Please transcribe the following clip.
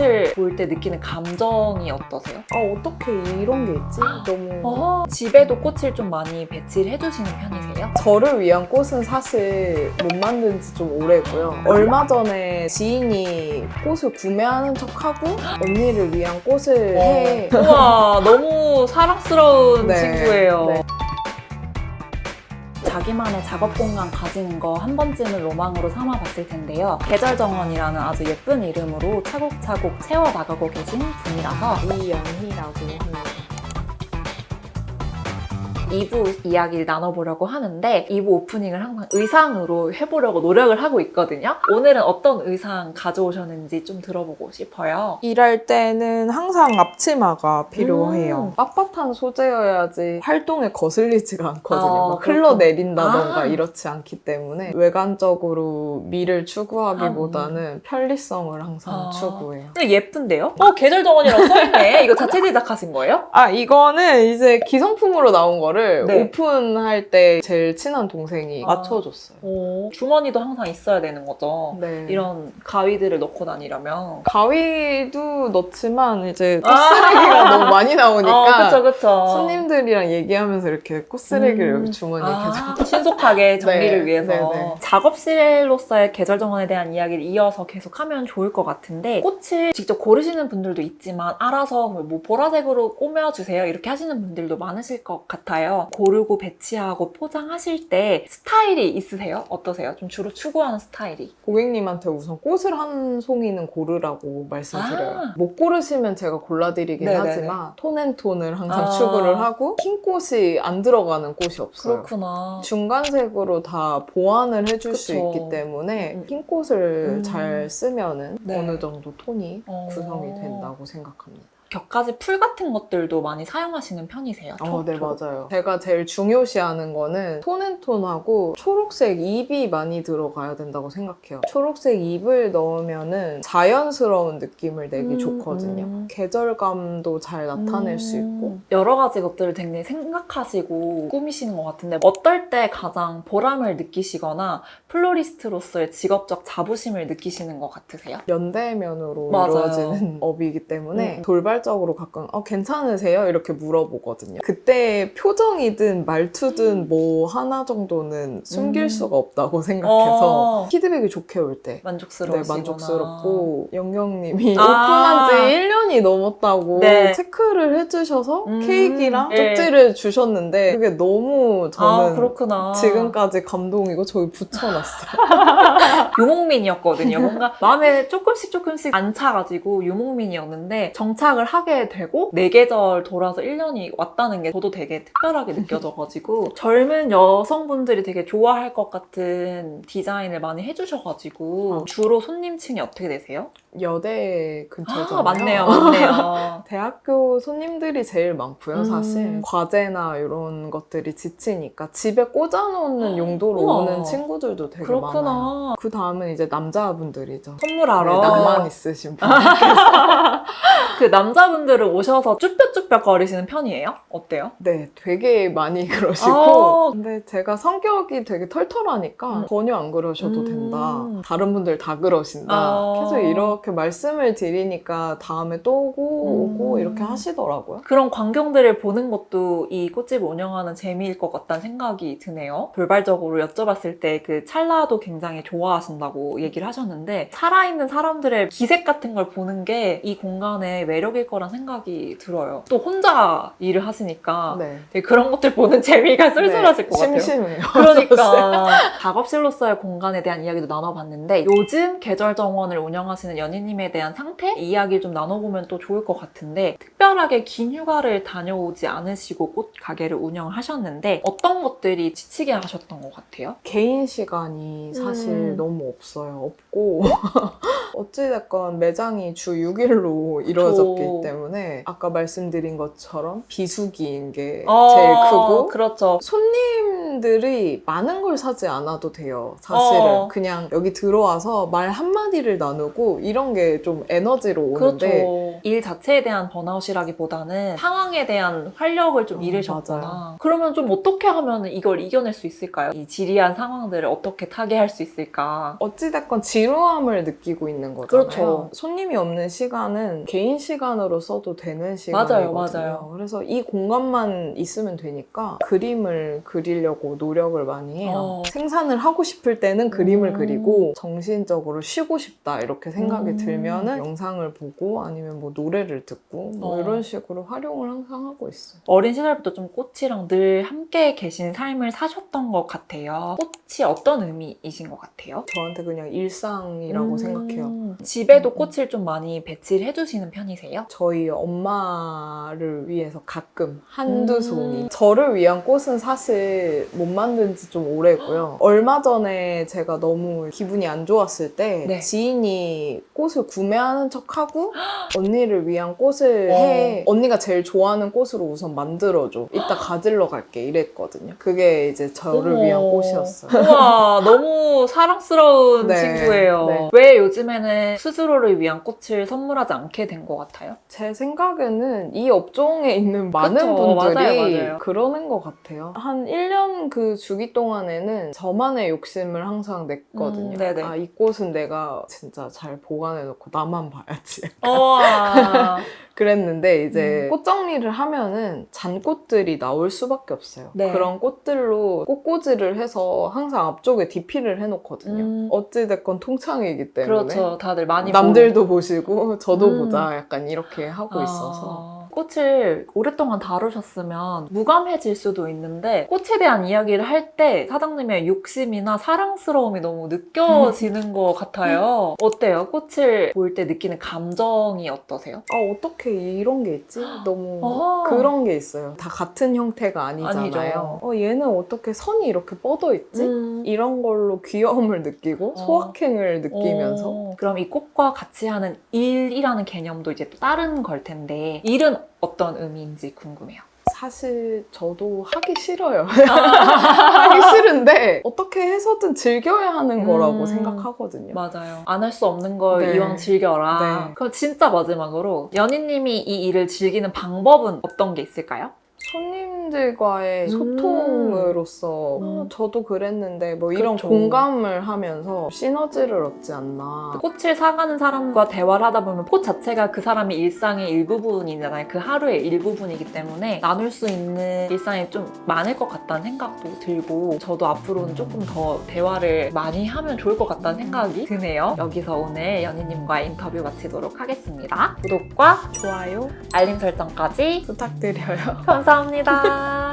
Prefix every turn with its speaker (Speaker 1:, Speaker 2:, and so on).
Speaker 1: 꽃을 볼 때 느끼는 감정이 어떠세요?
Speaker 2: 아 어떻게 이런 게 있지? 너무
Speaker 1: 어, 집에도 꽃을 좀 많이 배치를 해주시는 편이세요?
Speaker 2: 저를 위한 꽃은 사실 못 만든 지 좀 오래고요. 얼마 전에 지인이 꽃을 구매하는 척하고 언니를 위한 꽃을 해.
Speaker 1: 우와, 너무 사랑스러운
Speaker 2: 네,
Speaker 1: 친구예요.
Speaker 2: 네.
Speaker 1: 자기만의 작업 공간 가지는 거 한 번쯤은 로망으로 삼아봤을 텐데요. 계절 정원이라는 아주 예쁜 이름으로 차곡차곡 채워나가고 계신 분이라서
Speaker 2: 이연희라고 합니다.
Speaker 1: 2부 이야기를 나눠보려고 하는데 2부 오프닝을 항상 의상으로 해보려고 노력을 하고 있거든요. 오늘은 어떤 의상 가져오셨는지 좀 들어보고 싶어요.
Speaker 2: 일할 때는 항상 앞치마가 필요해요.
Speaker 1: 음.
Speaker 2: 빳빳한 소재여야지 활동에 거슬리지가 않거든요.
Speaker 1: 아,
Speaker 2: 막. 흘러내린다던가
Speaker 1: 아.
Speaker 2: 이렇지 않기 때문에 외관적으로 미를 추구하기보다는 편리성을 항상
Speaker 1: 아.
Speaker 2: 추구해요.
Speaker 1: 근데 예쁜데요? 어, 계절 정원이라고 써있네. 이거 자체 제작하신 거예요?
Speaker 2: 아 이거는 이제 기성품으로 나온 거를
Speaker 1: 네.
Speaker 2: 오픈할 때 제일 친한 동생이
Speaker 1: 아.
Speaker 2: 맞춰줬어요.
Speaker 1: 오, 주머니도 항상 있어야 되는 거죠.
Speaker 2: 네.
Speaker 1: 이런 가위들을 넣고 다니려면.
Speaker 2: 가위도 넣지만 이제
Speaker 1: 아.
Speaker 2: 꽃쓰레기가 너무 많이 나오니까
Speaker 1: 어, 그쵸, 그쵸.
Speaker 2: 손님들이랑 얘기하면서 이렇게 꽃쓰레기를
Speaker 1: 음.
Speaker 2: 여기 주머니에 계속
Speaker 1: 아, 신속하게 정리를
Speaker 2: 네,
Speaker 1: 위해서
Speaker 2: 네, 네.
Speaker 1: 작업실로서의 계절 정원에 대한 이야기를 이어서 계속하면 좋을 것 같은데 꽃을 직접 고르시는 분들도 있지만 알아서 뭐 보라색으로 꾸며주세요 이렇게 하시는 분들도 많으실 것 같아요 고르고 배치하고 포장하실 때 스타일이 있으세요? 어떠세요? 좀 주로 추구하는 스타일이
Speaker 2: 고객님한테 우선 꽃을 한 송이는 고르라고 말씀드려요.
Speaker 1: 아.
Speaker 2: 못 고르시면 제가 골라드리긴
Speaker 1: 네네네.
Speaker 2: 하지만 톤앤톤을 항상
Speaker 1: 아.
Speaker 2: 추구를 하고 흰 꽃이 안 들어가는 꽃이 없어요.
Speaker 1: 그렇구나
Speaker 2: 중간색으로 다 보완을 해줄 수
Speaker 1: 그쵸.
Speaker 2: 있기 때문에
Speaker 1: 음.
Speaker 2: 흰 꽃을
Speaker 1: 음.
Speaker 2: 잘 쓰면은
Speaker 1: 네.
Speaker 2: 어느 정도 톤이
Speaker 1: 어.
Speaker 2: 구성이 된다 고 생각합니다.
Speaker 1: 격가지 풀 같은 것들도 많이 사용하시는 편이세요?
Speaker 2: 어, 네. 맞아요. 제가 제일 중요시하는 거는 톤앤톤하고 초록색 잎이 많이 들어가야 된다고 생각해요. 초록색 잎을 넣으면은 자연스러운 느낌을 내기
Speaker 1: 음,
Speaker 2: 좋거든요.
Speaker 1: 음.
Speaker 2: 계절감도 잘 나타낼 수 있고.
Speaker 1: 음, 여러 가지 것들을 굉장히 생각하시고 꾸미시는 것 같은데 어떨 때 가장 보람을 느끼시거나 플로리스트로서의 직업적 자부심을 느끼시는 것 같으세요?
Speaker 2: 연대면으로
Speaker 1: 맞아요.
Speaker 2: 이루어지는 업이기 때문에
Speaker 1: 음.
Speaker 2: 돌발적으로 가끔 어 괜찮으세요? 이렇게 물어보거든요. 그때 표정이든 말투든 뭐 하나 정도는 숨길
Speaker 1: 음.
Speaker 2: 수가 없다고 생각해서
Speaker 1: 어.
Speaker 2: 피드백이 좋게 올때 네,
Speaker 1: 만족스러우시구나.
Speaker 2: 만족스럽고 영경님이
Speaker 1: 아.
Speaker 2: 오픈한 지 1년 이 넘었다고
Speaker 1: 네.
Speaker 2: 체크를 해주셔서
Speaker 1: 음.
Speaker 2: 케이크랑
Speaker 1: 예.
Speaker 2: 쪽지를 주셨는데 그게 너무
Speaker 1: 아
Speaker 2: 저는
Speaker 1: 그렇구나.
Speaker 2: 지금까지 감동이고 저기 붙여놨어요.
Speaker 1: 유목민이었거든요. 뭔가 마음에 조금씩 조금씩 안 차가지고 유목민이었는데 정착을 하게 되고 네 계절 돌아서 1년이 왔다는 게 저도 되게 특별하게 느껴져가지고 젊은 여성분들이 되게 좋아할 것 같은 디자인을 많이 해주셔가지고
Speaker 2: 어.
Speaker 1: 주로 손님층이 어떻게 되세요?
Speaker 2: 여대 근처잖아요.
Speaker 1: 아, 맞네요, 맞네요.
Speaker 2: 대학교 손님들이 제일 많고요,
Speaker 1: 음.
Speaker 2: 사실. 과제나 이런 것들이 지치니까 집에 꽂아놓는 용도로
Speaker 1: 우와.
Speaker 2: 오는 친구들도 되게 많아요.
Speaker 1: 그렇구나.
Speaker 2: 그 다음은 이제 남자분들이죠.
Speaker 1: 선물하러.
Speaker 2: 네, 낭만 있으신 분.
Speaker 1: 그 남자분들은 오셔서 쭈뼛쭈뼛 거리시는 편이에요? 어때요?
Speaker 2: 네, 되게 많이 그러시고.
Speaker 1: 아.
Speaker 2: 근데 제가 성격이 되게 털털하니까
Speaker 1: 음.
Speaker 2: 전혀 안 그러셔도
Speaker 1: 음.
Speaker 2: 된다. 다른 분들 다 그러신다.
Speaker 1: 아.
Speaker 2: 계속 이렇게 말씀을 드리니까 다음에 또 오고 오고
Speaker 1: 음.
Speaker 2: 이렇게 하시더라고요.
Speaker 1: 그런 광경들을 보는 것도 이 꽃집 운영하는 재미일 것 같다는 생각이 드네요. 돌발적으로 여쭤봤을 때 그 찰나도 굉장히 좋아하신다고 얘기를 하셨는데 살아있는 사람들의 기색 같은 걸 보는 게 이 공간의 매력일 거란 생각이 들어요. 또 혼자 일을 하시니까
Speaker 2: 네.
Speaker 1: 그런 것들 보는 재미가 쏠쏠하실
Speaker 2: 네,
Speaker 1: 것 같아요.
Speaker 2: 심심해요.
Speaker 1: 그러니까 작업실로서의 공간에 대한 이야기도 나눠봤는데 요즘 계절 정원을 운영하시는 연희님에 대한 상태 이야기를 좀 나눠보면 또 좋을 것 같은데 특별하게 긴 휴가를 다녀오지 않으시고 꽃 가게를 운영하셨는데 어떤 것들이 지치게 하셨던 것 같아요?
Speaker 2: 개인 시간이 사실
Speaker 1: 음.
Speaker 2: 너무 없어요. 없고 어찌됐건 매장이 주 6일로 이루어졌기
Speaker 1: 그쵸.
Speaker 2: 때문에 아까 말씀드린 것처럼 비수기인 게
Speaker 1: 어,
Speaker 2: 제일 크고
Speaker 1: 그렇죠.
Speaker 2: 손님 손님들이 많은 걸 사지 않아도 돼요. 사실은
Speaker 1: 어.
Speaker 2: 그냥 여기 들어와서 말 한마디를 나누고 이런 게 좀 에너지로 오는데
Speaker 1: 그렇죠. 일 자체에 대한 번아웃이라기보다는 상황에 대한 활력을 좀
Speaker 2: 어,
Speaker 1: 잃으셨거나.
Speaker 2: 맞아요.
Speaker 1: 그러면 좀 어떻게 하면 이걸 이겨낼 수 있을까요? 이 지리한 상황들을 어떻게 타개할 수 있을까?
Speaker 2: 어찌됐건 지루함을 느끼고 있는 거잖아요.
Speaker 1: 그렇죠.
Speaker 2: 손님이 없는 시간은 개인 시간으로 써도 되는 시간이거든요.
Speaker 1: 맞아요.
Speaker 2: 그래서 이 공간만 있으면 되니까 그림을 그리려고 노력을 많이 해요.
Speaker 1: 어.
Speaker 2: 생산을 하고 싶을 때는 그림을
Speaker 1: 음.
Speaker 2: 그리고 정신적으로 쉬고 싶다 이렇게 생각이
Speaker 1: 음.
Speaker 2: 들면은 영상을 보고 아니면 뭐 노래를 듣고 뭐
Speaker 1: 어.
Speaker 2: 이런 식으로 활용을 항상 하고 있어요.
Speaker 1: 어린 시절부터 좀 꽃이랑 늘 함께 계신 삶을 사셨던 것 같아요. 꽃이 어떤 의미이신 것 같아요?
Speaker 2: 저한테 그냥 일상이라고
Speaker 1: 음,
Speaker 2: 생각해요.
Speaker 1: 집에도
Speaker 2: 음.
Speaker 1: 꽃을 좀 많이 배치를 해주시는 편이세요?
Speaker 2: 저희 엄마를 위해서 가끔 한두
Speaker 1: 음.
Speaker 2: 송이. 저를 위한 꽃은 사실 못 만든 지 좀 오래고요. 얼마 전에 제가 너무 기분이 안 좋았을 때
Speaker 1: 네.
Speaker 2: 지인이 꽃을 구매하는 척하고 언니 를 위한 꽃을
Speaker 1: 어.
Speaker 2: 해. 언니가 제일 좋아하는 꽃으로 우선 만들어줘. 이따 가지러 갈게 이랬거든요. 그게 이제 저를
Speaker 1: 어머.
Speaker 2: 위한 꽃이었어요.
Speaker 1: 우와, 너무 사랑스러운
Speaker 2: 네,
Speaker 1: 친구예요.
Speaker 2: 네.
Speaker 1: 왜 요즘에는 스스로를 위한 꽃을 선물하지 않게 된 것 같아요?
Speaker 2: 제 생각에는 이 업종에 있는 많은
Speaker 1: 그쵸,
Speaker 2: 분들이
Speaker 1: 맞아요, 맞아요.
Speaker 2: 그러는 것 같아요. 한 1년 그 주기 동안에는 저만의 욕심을 항상 냈거든요.
Speaker 1: 음, 네네.
Speaker 2: 아, 이 꽃은 내가 진짜 잘 보관해놓고 나만 봐야지.
Speaker 1: 우와.
Speaker 2: 그랬는데 이제
Speaker 1: 음.
Speaker 2: 꽃 정리를 하면은 잔꽃들이 나올 수밖에 없어요.
Speaker 1: 네.
Speaker 2: 그런 꽃들로 꽃꽂이를 해서 항상 앞쪽에 DP를 해놓거든요.
Speaker 1: 음.
Speaker 2: 어찌됐건 통창이기 때문에.
Speaker 1: 그렇죠. 다들 많이
Speaker 2: 남들도 보시고 저도
Speaker 1: 음.
Speaker 2: 보자 약간 이렇게 하고
Speaker 1: 아,
Speaker 2: 있어서
Speaker 1: 꽃을 오랫동안 다루셨으면 무감해질 수도 있는데 꽃에 대한 이야기를 할 때 사장님의 욕심이나 사랑스러움이 너무 느껴지는 것 같아요. 어때요? 꽃을 볼 때 느끼는 감정이 어떠세요?
Speaker 2: 아 어떻게 이런 게 있지? 너무
Speaker 1: 아.
Speaker 2: 그런 게 있어요. 다 같은 형태가 아니잖아요.
Speaker 1: 아니죠.
Speaker 2: 어, 얘는 어떻게 선이 이렇게 뻗어 있지?
Speaker 1: 음.
Speaker 2: 이런 걸로 귀여움을 느끼고
Speaker 1: 어.
Speaker 2: 소확행을 느끼면서
Speaker 1: 어, 그럼 이 꽃과 같이 하는 일이라는 개념도 이제 또 다른 걸 텐데 일은 어떤 의미인지 궁금해요.
Speaker 2: 사실 저도 하기 싫어요. 하기 싫은데 어떻게 해서든 즐겨야 하는 거라고
Speaker 1: 음.
Speaker 2: 생각하거든요.
Speaker 1: 맞아요. 안 할 수 없는 걸
Speaker 2: 네.
Speaker 1: 이왕 즐겨라.
Speaker 2: 네.
Speaker 1: 그럼 진짜 마지막으로 연희님이 이 일을 즐기는 방법은 어떤 게 있을까요?
Speaker 2: 손님 들과의
Speaker 1: 음.
Speaker 2: 소통으로서
Speaker 1: 음.
Speaker 2: 어, 저도 그랬는데 뭐 이런
Speaker 1: 그쵸.
Speaker 2: 공감을 하면서 시너지를 얻지 않나.
Speaker 1: 꽃을 사가는 사람과 대화를 하다 보면 꽃 자체가 그 사람의 일상의 일부분이잖아요. 그 하루의 일부분이기 때문에 나눌 수 있는 일상이 좀 많을 것 같다는 생각도 들고 저도 앞으로는 조금 더 대화를 많이 하면 좋을 것 같다는 생각이 드네요. 여기서 오늘 연희님과 인터뷰 마치도록 하겠습니다. 구독과
Speaker 2: 좋아요
Speaker 1: 알림 설정까지
Speaker 2: 부탁드려요.
Speaker 1: 감사합니다. ค่ะ